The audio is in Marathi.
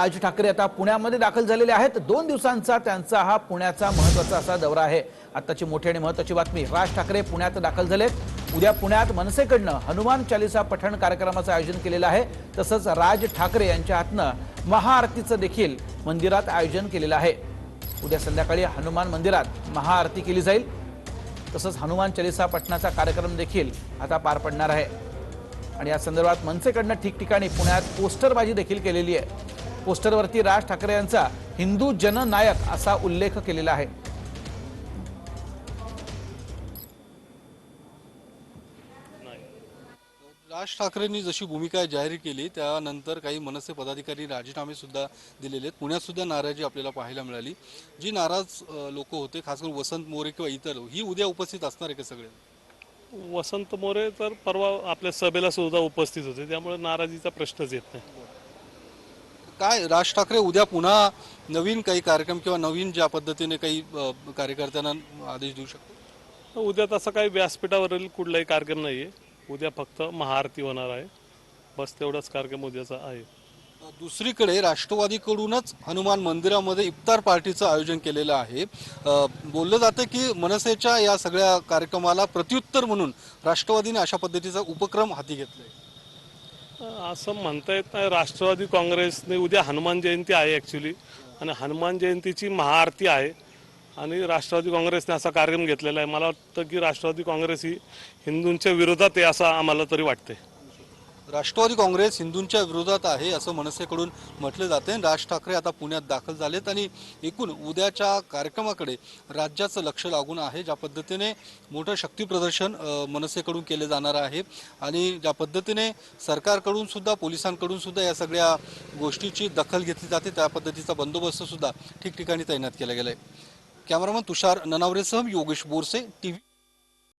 राज ठाकरे आता पुण्यामध्ये दाखल झालेले आहेत. दोन दिवसांचा त्यांचा हा पुण्याचा महत्त्वाचा असा दौरा आहे. आताची मोठी आणि महत्वाची बातमी राज ठाकरे पुण्यात दाखल झालेत. उद्या पुण्यात मनसेकडनं हनुमान चालिसा पठण कार्यक्रमाचं आयोजन केलेलं आहे. तसंच राज ठाकरे यांच्या हातनं महाआरतीचं देखील मंदिरात आयोजन केलेलं आहे. उद्या संध्याकाळी हनुमान मंदिरात महाआरती केली जाईल. तसंच हनुमान चालिसा पठणाचा कार्यक्रम देखील आता पार पडणार आहे. आणि या संदर्भात मनसेकडनं ठिकठिकाणी पुण्यात पोस्टरबाजी देखील केलेली आहे. पोस्टरवरती राज ठाकरे यांचा हिंदू जननायक असा उल्लेख केलेला आहे. राज ठाकरेंनी जशी भूमिका जाहीर केली त्यानंतर काही मनसे पदाधिकारी राजीनामे सुद्धा दिलेले आहेत. पुण्यात सुद्धा नाराजी आपल्याला पाहायला मिळाली. जी नाराज लोक होते खास करून वसंत मोरे किंवा इतर ही उद्या उपस्थित असणार आहे का सगळे? वसंत मोरे तर परवा आपल्या सभेला सुद्धा उपस्थित होते. त्यामुळे नाराजीचा प्रश्नच येत नाही. काय? राज ठाकरे उद्या पुन्हा नवीन काही कार्यक्रम किंवा नवीन ज्या पद्धतीने काही कार्यकर्त्यांना आदेश देऊ शकतो? उद्या तसा काही व्यासपीठावरील कुठलाही कार्यक्रम नाही आहे उद्या फक्त महाआरती होणार आहे. बस तेवढाच कार्यक्रम उद्याचा आहे. दुसरीकडे राष्ट्रवादीकडूनच हनुमान मंदिरामध्ये इफ्तार पार्टीचं आयोजन केलेलं आहे. बोललं जातं की मनसेच्या या सगळ्या कार्यक्रमाला प्रत्युत्तर म्हणून राष्ट्रवादीने अशा पद्धतीचा उपक्रम हाती घेतलाय. असं म्हणता येत नाही. राष्ट्रवादी काँग्रेसने उद्या हनुमान जयंती आहे ॲक्च्युली आणि हनुमान जयंतीची महाआरती आहे. आणि राष्ट्रवादी काँग्रेसने असा कार्यक्रम घेतलेला आहे. मला वाटतं की राष्ट्रवादी काँग्रेस ही हिंदूंच्या विरोधात आहे असं आम्हाला तरी वाटतंय. राष्ट्रवादी काँग्रेस हिंदूंच्या विरोधात आहे असं मनसेकडून म्हटलं जाते राज ठाकरे आता पुण्यात दाखल झालेत आणि एकूण उद्याच्या कार्यक्रमाकडे राज्याचं लक्ष लागून आहे ज्या पद्धतीने मोठं शक्तीप्रदर्शन मनसेकडून केले जाणार आहे. आणि ज्या पद्धतीने सरकारकडून सुद्धा पोलिसांकडून सुद्धा या सगळ्या गोष्टीची दखल घेतली जाते त्या पद्धतीचा बंदोबस्त सुद्धा ठिकठिकाणी तैनात केला गेला आहे कॅमेरामन तुषार ननावरेसह योगेश बोरसे टी व्ही